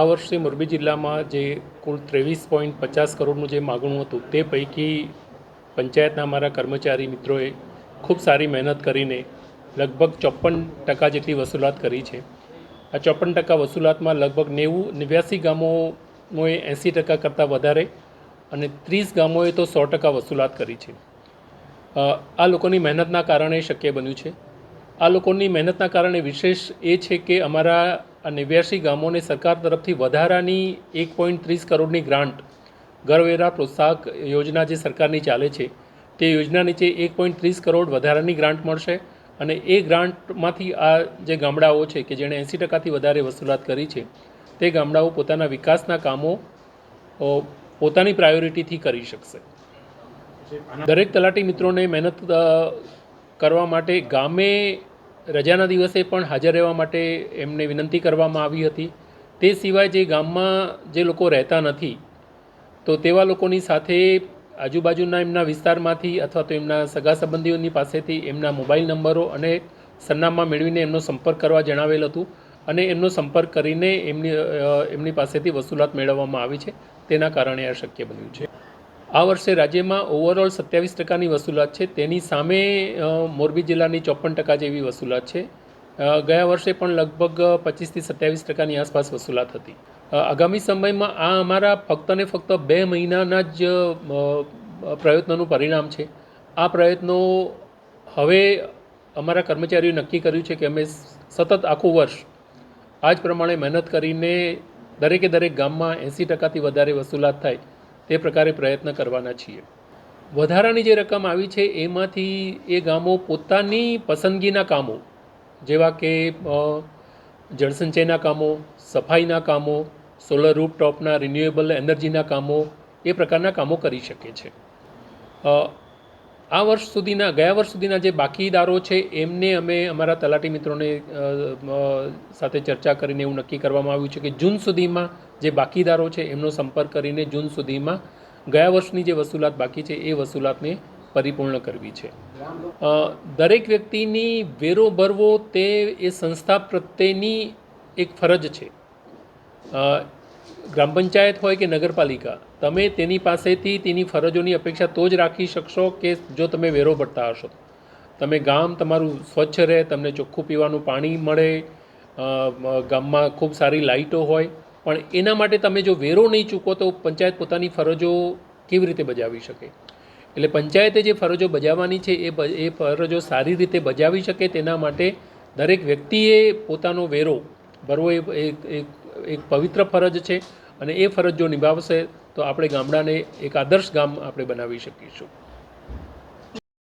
આ વર્ષે મોરબી જિલ્લામાં જે કુલ ત્રેવીસ પોઈન્ટ પચાસ કરોડનું જે માગણું હતું, તે પૈકી પંચાયતના અમારા કર્મચારી મિત્રોએ ખૂબ સારી મહેનત કરીને લગભગ ચોપન ટકા જેટલી વસૂલાત કરી છે. આ ચોપન ટકા વસૂલાતમાં લગભગ નેવું, નેવ્યાસી ગામોએ એંસી ટકા કરતાં વધારે અને ત્રીસ ગામોએ તો સો ટકા વસૂલાત કરી છે. આ લોકોની મહેનતના કારણે શક્ય બન્યું છે. આ લોકોની મહેનતના કારણે વિશેષ એ છે કે અમારા નેવ્યાસી ગામોને સરકાર તરફથી વધારાની એક પોઈન્ટ ત્રીસ કરોડની ગ્રાન્ટ ઘરવેરા પ્રોત્સાહક યોજના જે સરકારની ચાલે છે, તે યોજના નીચે એક પોઈન્ટ ત્રીસ કરોડ વધારાની ગ્રાન્ટ મળશે અને એ ગ્રાન્ટમાંથી આ જે ગામડાઓ છે કે જેણે એંસી ટકાથી વધારે વસૂલાત કરી છે, તે ગામડાઓ પોતાના વિકાસના કામો પોતાની પ્રાયોરિટીથી કરી શકશે. દરેક તલાટી મિત્રોને મહેનત કરવા માટે ગામે રજાના દિવસે પણ હાજર રહેવા માટે એમને વિનંતી કરવામાં આવી હતી. તે સિવાય જે ગામમાં જે લોકો રહેતા નથી, તો તેવા લોકોની સાથે આજુબાજુના એમના વિસ્તારમાંથી અથવા તો એમના સગા સંબંધીઓની પાસેથી એમના મોબાઈલ નંબરો અને સરનામા મેળવીને એમનો સંપર્ક કરવા જણાવેલ હતું અને એમનો સંપર્ક કરીને એમની એમની પાસેથી વસૂલાત મેળવવામાં આવી છે. તેના કારણે આ શક્ય બન્યું છે. આ વર્ષે રાજ્યમાં ઓવરઓલ સત્યાવીસ ટકાની વસૂલાત છે. તેની સામે મોરબી જિલ્લાની ચોપન ટકા જેવી વસૂલાત છે. ગયા વર્ષે પણ લગભગ પચીસથી સત્યાવીસ ટકાની આસપાસ વસૂલાત હતી. આગામી સમયમાં આ અમારા ફક્ત ને ફક્ત બે મહિનાના જ પ્રયત્નોનું પરિણામ છે. આ પ્રયત્નો હવે અમારા કર્મચારીઓએ નક્કી કર્યું છે કે અમે સતત આખું વર્ષ આ જ પ્રમાણે મહેનત કરીને દરેકે દરેક ગામમાં એંસી ટકાથી વધારે વસૂલાત થાય. તે પ્રકારે પ્રયત્ન કરવાના છીએ. વધારાની જે રકમ આવી છે, એમાંથી એ ગામો પોતાની પસંદગીના કામો, જેવા કે જળસંચયના કામો, સફાઈના કામો, સોલર રૂપટોપના રિન્યુએબલ એનર્જીના કામો, એ પ્રકારના કામો કરી શકે છે. આ વર્ષ સુધીના, ગયા વર્ષ સુધીના જે બાકીદારો છે, એમને અમે અમારા તલાટી મિત્રોને સાથે ચર્ચા કરીને એવું નક્કી કરવામાં આવ્યું છે કે જૂન સુધીમાં જે બાકીદારો છે, એમનો સંપર્ક કરીને જૂન સુધીમાં ગયા વર્ષની જે વસૂલાત બાકી છે, એ વસૂલાતને પરિપૂર્ણ કરવી છે. દરેક વ્યક્તિની વેરો ભરવો તે એ સંસ્થા પ્રત્યેની એક ફરજ છે. ગ્રામ પંચાયત હોય કે નગરપાલિકા, તમે તેની પાસેથી તેની ફરજોની અપેક્ષા તો જ રાખી શકશો કે જો તમે વેરો ભરતા હશો તમે ગામ તમારું સ્વચ્છ રહે, તમને ચોખ્ખું પીવાનું પાણી મળે ગામમાં ખૂબ સારી લાઇટો હોય, પણ એના માટે તમે જો વેરો નહીં ચૂકો તો પંચાયત પોતાની ફરજો કેવી રીતે બજાવી શકે? એટલે પંચાયતે જે ફરજો બજાવવાની છે, એ એ ફરજો સારી રીતે બજાવી શકે, તેના માટે દરેક વ્યક્તિએ પોતાનો વેરો ભરવો એ એક પવિત્ર ફરજ છે અને એ ફરજ જો નિભાવશે તો આપણે ગામડાને એક આદર્શ ગામ આપણે બનાવી શકીશું.